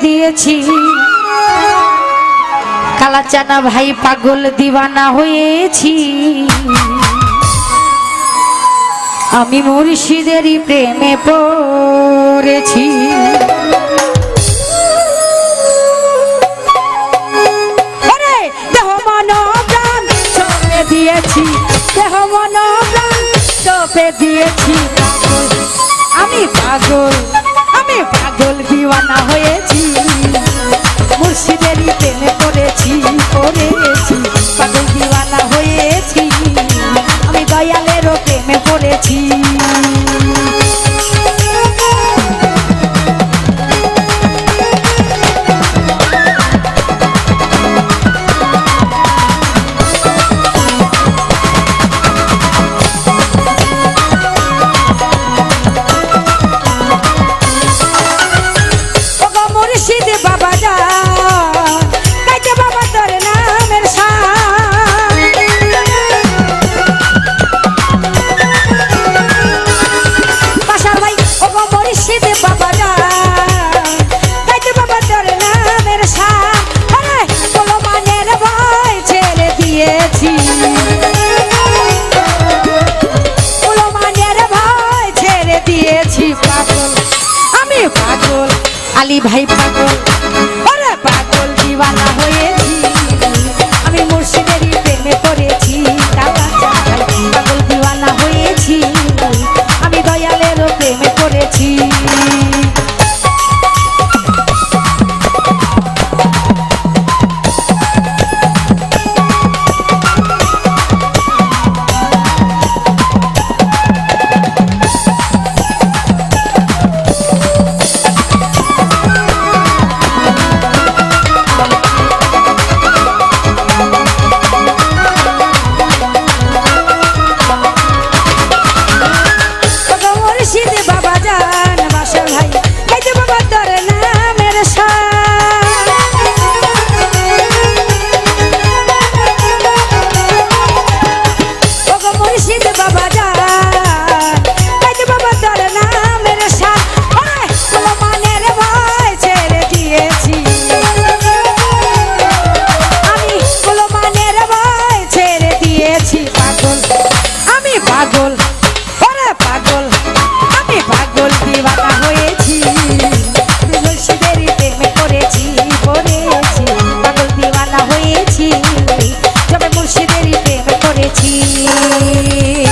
দিয়েছি। কালাচানা ভাই পাগল দিবানা হয়েছি। আমি মুর্শিদেরই প্রেমে পড়েছি। দিয়েছি। দেহ মন প্রাণ দিয়েছি। প্রেমে পড়েছি। বাঙালি ভাই 一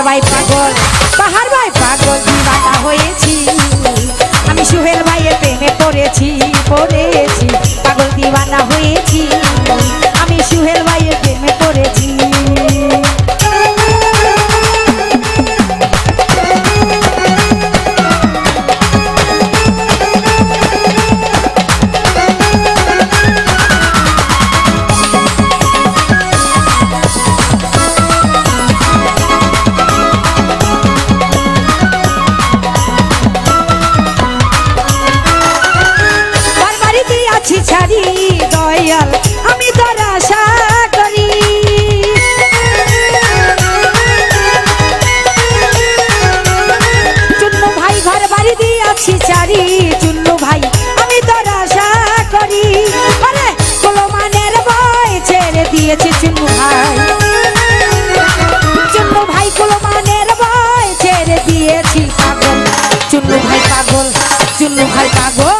বাহার ভাই পাগল বাহার ভাই পাগল দিবানা হয়েছি। আমি সুহেল ভাইয়ের প্রেমে পড়েছি পড়েছি। পাগল দিবানা হয়েছি। দিয়েছে চুন্নু ভাই। চুন্নু ভাই কোলো মানের বয় ছেড়ে দিয়েছি পাগল। চুন্নু ভাই পাগল চুন্নু ভাই পাগল।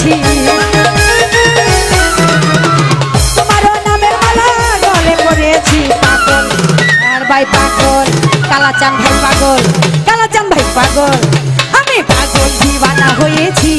আছি। তোমার নামের মালা গলে পড়েছি পাগল। আর ভাই পাগল কালাচান ভাই পাগল কালাচান ভাই পাগল। আমি পাগল দিবানা হয়েছি।